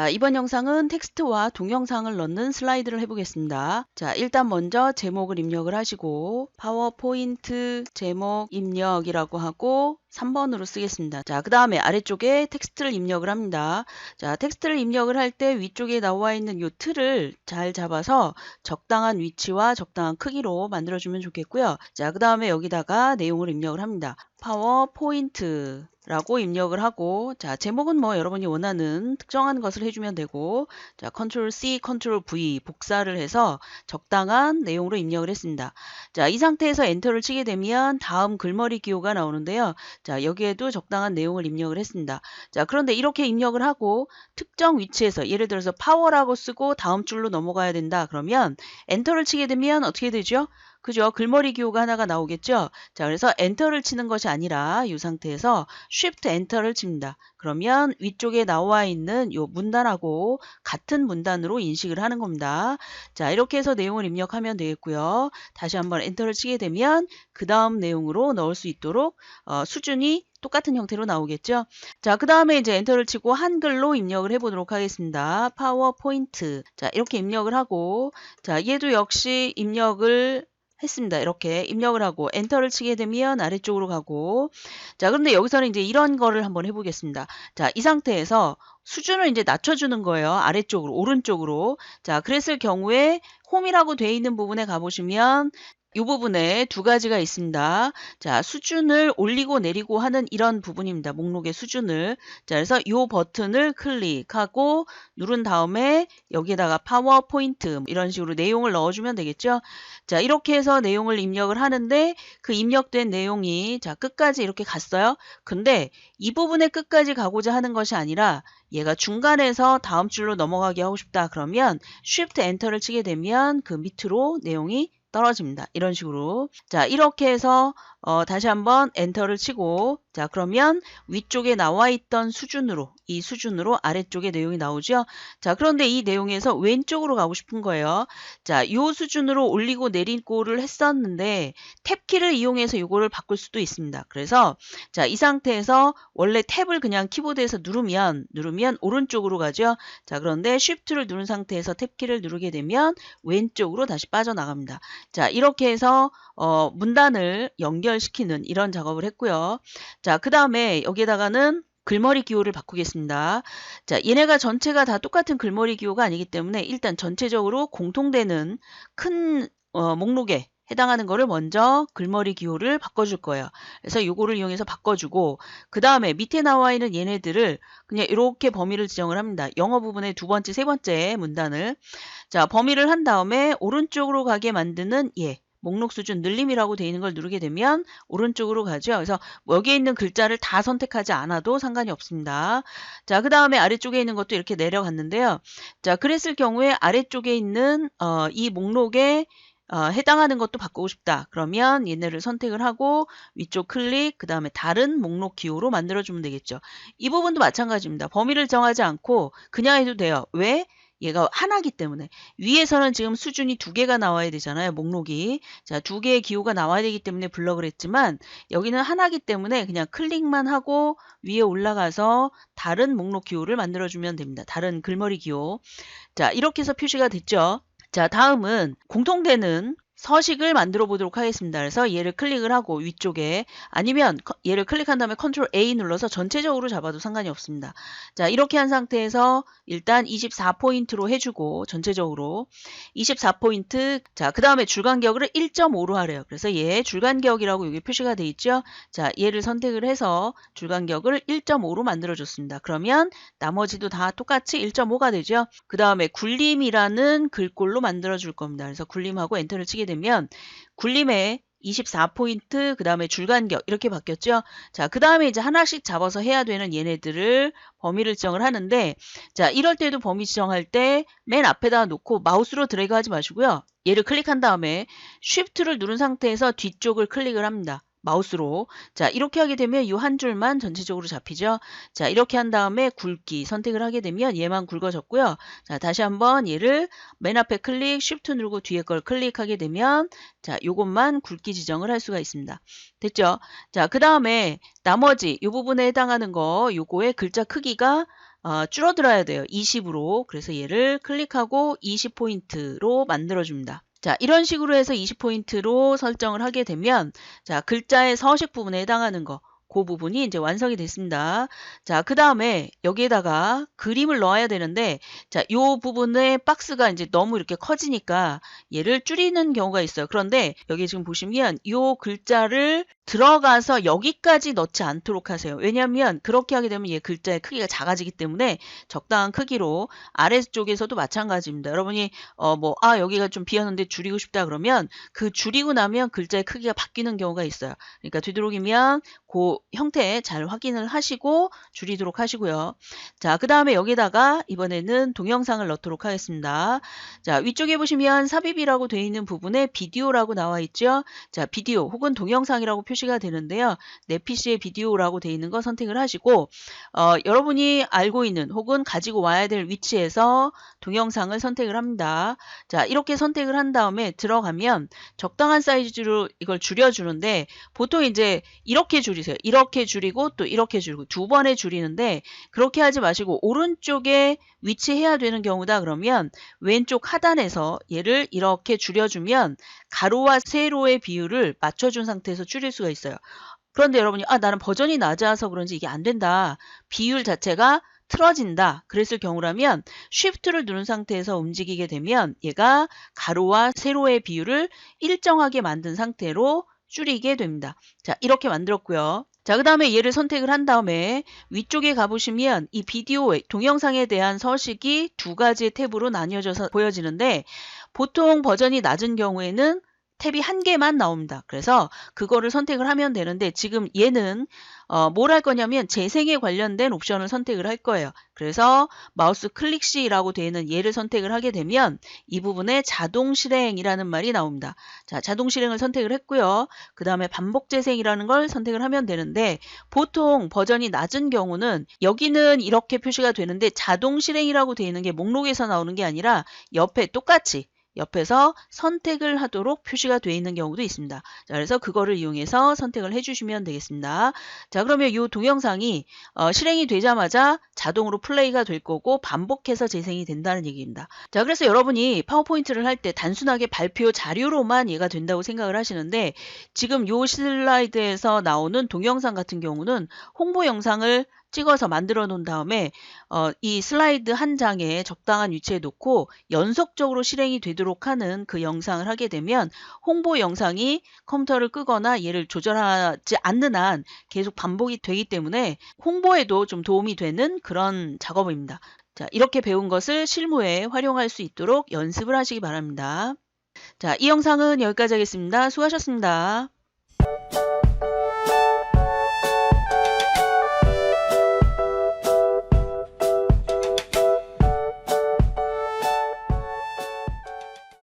자, 이번 영상은 텍스트와 동영상을 넣는 슬라이드를 해보겠습니다. 자, 일단 먼저 제목을 입력을 하시고 파워포인트 제목 입력이라고 하고 3번으로 쓰겠습니다. 자, 그 다음에 아래쪽에 텍스트를 입력을 합니다. 자, 텍스트를 입력을 할 때 위쪽에 나와 있는 이 틀을 잘 잡아서 적당한 위치와 적당한 크기로 만들어주면 좋겠고요. 자, 그 다음에 여기다가 내용을 입력을 합니다. 파워포인트 라고 입력을 하고 자 제목은 뭐 여러분이 원하는 특정한 것을 해주면 되고 자 컨트롤 C, 컨트롤 V 복사를 해서 적당한 내용으로 입력을 했습니다. 자이 상태에서 엔터를 치게 되면 다음 글머리 기호가 나오는데요. 자 여기에도 적당한 내용을 입력을 했습니다. 자 그런데 이렇게 입력을 하고 특정 위치에서 예를 들어서 파워라고 쓰고 다음 줄로 넘어가야 된다 그러면 엔터를 치게 되면 어떻게 되죠? 그죠? 글머리 기호가 하나가 나오겠죠? 자, 그래서 엔터를 치는 것이 아니라 이 상태에서 Shift 엔터를 칩니다. 그러면 위쪽에 나와 있는 이 문단하고 같은 문단으로 인식을 하는 겁니다. 자, 이렇게 해서 내용을 입력하면 되겠고요. 다시 한번 엔터를 치게 되면 그 다음 내용으로 넣을 수 있도록 어, 수준이 똑같은 형태로 나오겠죠. 자, 그 다음에 이제 엔터를 치고 한글로 입력을 해보도록 하겠습니다. 파워포인트. 자, 이렇게 입력을 하고, 자, 얘도 역시 입력을 했습니다. 이렇게 입력을 하고 엔터를 치게 되면 아래쪽으로 가고 자 그런데 여기서는 이제 이런 거를 한번 해보겠습니다. 자 이 상태에서 수준을 이제 낮춰주는 거예요. 아래쪽으로 오른쪽으로 자 그랬을 경우에 홈이라고 되어 있는 부분에 가보시면 이 부분에 두 가지가 있습니다. 자, 수준을 올리고 내리고 하는 이런 부분입니다. 목록의 수준을. 자, 그래서 이 버튼을 클릭하고 누른 다음에 여기에다가 파워포인트 이런 식으로 내용을 넣어주면 되겠죠. 자, 이렇게 해서 내용을 입력을 하는데 그 입력된 내용이 자, 끝까지 이렇게 갔어요. 근데 이 부분의 끝까지 가고자 하는 것이 아니라 얘가 중간에서 다음 줄로 넘어가게 하고 싶다 그러면 Shift 엔터를 치게 되면 그 밑으로 내용이 떨어집니다. 이런 식으로. 자, 이렇게 해서 어, 다시 한번 엔터를 치고 자 그러면 위쪽에 나와 있던 수준으로 이 수준으로 아래쪽에 내용이 나오죠. 자 그런데 이 내용에서 왼쪽으로 가고 싶은 거예요. 자이 수준으로 올리고 내리고를 했었는데 탭키를 이용해서 이거를 바꿀 수도 있습니다. 그래서 자이 상태에서 원래 탭을 그냥 키보드에서 누르면 누르면 오른쪽으로 가죠. 자 그런데 Shift를 누른 상태에서 탭키를 누르게 되면 왼쪽으로 다시 빠져나갑니다. 자 이렇게 해서 어, 문단을 연결시키는 이런 작업을 했고요. 자, 그 다음에 여기에다가는 글머리 기호를 바꾸겠습니다. 자, 얘네가 전체가 다 똑같은 글머리 기호가 아니기 때문에 일단 전체적으로 공통되는 큰 어, 목록에 해당하는 거를 먼저 글머리 기호를 바꿔줄 거예요. 그래서 요거를 이용해서 바꿔주고 그 다음에 밑에 나와 있는 얘네들을 그냥 이렇게 범위를 지정을 합니다. 영어 부분의 두 번째, 세 번째 문단을 자 범위를 한 다음에 오른쪽으로 가게 만드는 얘 목록 수준 늘림이라고 되어 있는 걸 누르게 되면 오른쪽으로 가죠. 그래서 여기에 있는 글자를 다 선택하지 않아도 상관이 없습니다. 자, 그 다음에 아래쪽에 있는 것도 이렇게 내려갔는데요. 자, 그랬을 경우에 아래쪽에 있는 어, 이 목록에 어, 해당하는 것도 바꾸고 싶다. 그러면 얘네를 선택을 하고 위쪽 클릭, 그 다음에 다른 목록 기호로 만들어주면 되겠죠. 이 부분도 마찬가지입니다. 범위를 정하지 않고 그냥 해도 돼요. 왜? 얘가 하나기 때문에 위에서는 지금 수준이 두 개가 나와야 되잖아요. 목록이. 자, 두 개의 기호가 나와야 되기 때문에 블럭을 했지만 여기는 하나기 때문에 그냥 클릭만 하고 위에 올라가서 다른 목록 기호를 만들어 주면 됩니다. 다른 글머리 기호. 자, 이렇게 해서 표시가 됐죠. 자, 다음은 공통되는 서식을 만들어 보도록 하겠습니다. 그래서 얘를 클릭을 하고 위쪽에 아니면 얘를 클릭한 다음에 컨트롤 A 눌러서 전체적으로 잡아도 상관이 없습니다. 자 이렇게 한 상태에서 일단 24포인트로 해주고 전체적으로 24포인트 자그 다음에 줄간격을 1.5로 하래요. 그래서 얘 줄간격이라고 여기 표시가 돼 있죠. 자 얘를 선택을 해서 줄간격을 1.5로 만들어 줬습니다. 그러면 나머지도 다 똑같이 1.5가 되죠. 그 다음에 굴림이라는 글꼴로 만들어 줄 겁니다. 그래서 굴림하고 엔터를 치게 되면 굴림에 24포인트, 그 다음에 줄간격 이렇게 바뀌었죠. 자, 그 다음에 이제 하나씩 잡아서 해야 되는 얘네들을 범위를 지정을 하는데 자, 이럴 때도 범위 지정할 때 맨 앞에다 놓고 마우스로 드래그 하지 마시고요. 얘를 클릭한 다음에 Shift를 누른 상태에서 뒤쪽을 클릭을 합니다. 마우스로 자 이렇게 하게 되면 이 한 줄만 전체적으로 잡히죠 자 이렇게 한 다음에 굵기 선택을 하게 되면 얘만 굵어졌고요 자 다시 한번 얘를 맨 앞에 클릭 쉬프트 누르고 뒤에 걸 클릭하게 되면 자 요것만 굵기 지정을 할 수가 있습니다 됐죠 자 그 다음에 나머지 이 부분에 해당하는 거 요거의 글자 크기가 어, 줄어들어야 돼요. 20으로. 그래서 얘를 클릭하고 20포인트로 만들어 줍니다. 자, 이런 식으로 해서 20포인트로 설정을 하게 되면, 자, 글자의 서식 부분에 해당하는 거, 그 부분이 이제 완성이 됐습니다. 자, 그 다음에 여기에다가 그림을 넣어야 되는데, 자, 요 부분에 박스가 이제 너무 이렇게 커지니까 얘를 줄이는 경우가 있어요. 그런데 여기 지금 보시면 요 글자를 들어가서 여기까지 넣지 않도록 하세요. 왜냐하면 그렇게 하게 되면 얘 글자의 크기가 작아지기 때문에 적당한 크기로 아래쪽에서도 마찬가지입니다. 여러분이 어 뭐 아 여기가 좀 비었는데 줄이고 싶다 그러면 그 줄이고 나면 글자의 크기가 바뀌는 경우가 있어요. 그러니까 되도록이면 그 형태 잘 확인을 하시고 줄이도록 하시고요. 자, 그 다음에 여기다가 이번에는 동영상을 넣도록 하겠습니다. 자, 위쪽에 보시면 삽입이라고 되어 있는 부분에 비디오라고 나와 있죠. 자, 비디오 혹은 동영상이라고 표시가 되는데요. 내 PC에 비디오라고 되어 있는 거 선택을 하시고 어, 여러분이 알고 있는 혹은 가지고 와야 될 위치에서 동영상을 선택을 합니다. 자, 이렇게 선택을 한 다음에 들어가면 적당한 사이즈로 이걸 줄여주는데 보통 이제 이렇게 줄이세요. 이렇게 줄이고 또 이렇게 줄이고 두 번에 줄이는데 그렇게 하지 마시고 오른쪽에 위치해야 되는 경우다 그러면 왼쪽 하단에서 얘를 이렇게 줄여주면 가로와 세로의 비율을 맞춰준 상태에서 줄일 수가 있어요. 그런데 여러분이 아 나는 버전이 낮아서 그런지 이게 안 된다. 비율 자체가 틀어진다. 그랬을 경우라면 Shift를 누른 상태에서 움직이게 되면 얘가 가로와 세로의 비율을 일정하게 만든 상태로 줄이게 됩니다. 자, 이렇게 만들었고요. 자, 그 다음에 얘를 선택을 한 다음에 위쪽에 가보시면 이 비디오, 동영상에 대한 서식이 두 가지의 탭으로 나뉘어져서 보여지는데 보통 버전이 낮은 경우에는 탭이 한 개만 나옵니다. 그래서 그거를 선택을 하면 되는데 지금 얘는 어, 뭘 할 거냐면 재생에 관련된 옵션을 선택을 할 거예요. 그래서 마우스 클릭 C라고 되어 있는 얘를 선택을 하게 되면 이 부분에 자동 실행이라는 말이 나옵니다. 자, 자동 실행을 선택을 했고요. 그 다음에 반복 재생이라는 걸 선택을 하면 되는데 보통 버전이 낮은 경우는 여기는 이렇게 표시가 되는데 자동 실행이라고 되어 있는 게 목록에서 나오는 게 아니라 옆에 똑같이 옆에서 선택을 하도록 표시가 되어 있는 경우도 있습니다. 자, 그래서 그거를 이용해서 선택을 해주시면 되겠습니다. 자, 그러면 이 동영상이 어, 실행이 되자마자 자동으로 플레이가 될 거고 반복해서 재생이 된다는 얘기입니다. 자, 그래서 여러분이 파워포인트를 할 때 단순하게 발표 자료로만 얘가 된다고 생각을 하시는데 지금 이 슬라이드에서 나오는 동영상 같은 경우는 홍보 영상을 찍어서 만들어 놓은 다음에 어, 이 슬라이드 한 장에 적당한 위치에 놓고 연속적으로 실행이 되도록 하는 그 영상을 하게 되면 홍보 영상이 컴퓨터를 끄거나 얘를 조절하지 않는 한 계속 반복이 되기 때문에 홍보에도 좀 도움이 되는 그런 작업입니다. 자, 이렇게 배운 것을 실무에 활용할 수 있도록 연습을 하시기 바랍니다. 자, 이 영상은 여기까지 하겠습니다. 수고하셨습니다.